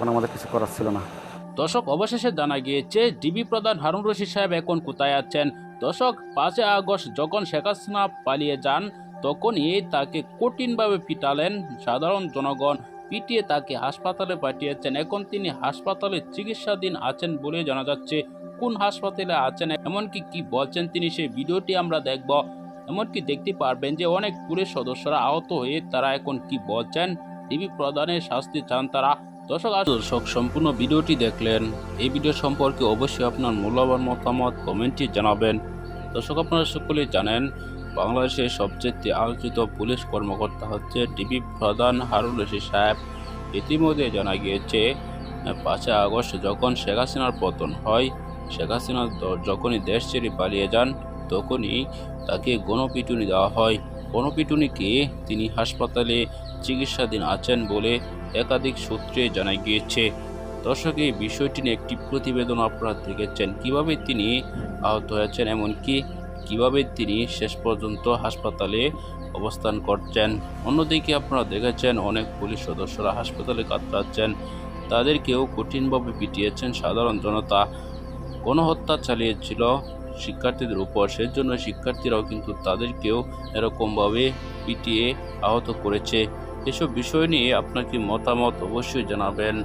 তখন আমাদের কিছু করার ছিল না। দর্শক, অবশেষে জানা গিয়েছে, ডিবি প্রধান হারুন রশিদ সাহেব এখন কোথায় আছেন? দর্শক, পাঁচই আগস্ট যখন শেখ হাসিনা পালিয়ে যান, তখনই তাকে কঠিনভাবে পিটালেন সাধারণ জনগণ। পিটিয়ে তাকে হাসপাতালে পাঠিয়েছেন। এখন তিনি হাসপাতালে চিকিৎসাধীন আছেন বলে জানা যাচ্ছে। কোন হাসপাতালে আছেন, এমনকি কি বলছেন তিনি সেই ভিডিওটি আমরা দেখব। এমনকি দেখতে পারবেন যে অনেক পুলিশ সদস্যরা আহত হয়ে তারা এখন কি বলছেন? ডিবি প্রধানের শাস্তি চান তারা। দর্শক, আর দর্শক, সম্পূর্ণ ভিডিওটি দেখলেন। এই ভিডিও সম্পর্কে অবশ্যই আপনার মূল্যবান মতামত কমেন্টে জানাবেন। দর্শক, আপনারা সকলেই জানেন, বাংলাদেশের সবচেয়ে আলোচিত পুলিশ কর্মকর্তা হচ্ছে ডিবি প্রধান হারুন রশিদ সাহেব। ইতিমধ্যে জানা গিয়েছে, পাঁচই আগস্ট যখন শেখ হাসিনার পতন হয়, শেখ হাসিনা যখনই দেশ ছেড়ে পালিয়ে যান, তখনই তাকে গণপিটুনি দেওয়া হয়। গণপিটুনিকে তিনি হাসপাতালে চিকিৎসাধীন আছেন বলে একাধিক সূত্রে জানা গিয়েছে। দর্শক এই বিষয়টি নিয়ে একটি প্রতিবেদন আপনারা দেখেছেন। কীভাবে তিনি আহত হয়েছেন, এমনকি কীভাবে তিনি শেষ পর্যন্ত হাসপাতালে অবস্থান করছেন? অন্যদিকে আপনারা দেখেছেন, অনেক পুলিশ সদস্যরা হাসপাতালে কাতরাচ্ছেন। তাদেরকেও কঠিনভাবে পিটিয়েছেন সাধারণ জনতা। গণহত্যা চালিয়েছিল শিক্ষার্থীদের উপর। সেজন্য শিক্ষার্থীরাও কিন্তু তাদেরকেও এরকমভাবে পিটিয়ে আহত করেছে। এসব বিষয় নিয়ে আপনার কি মতামত? অবশ্যই জানাবেন।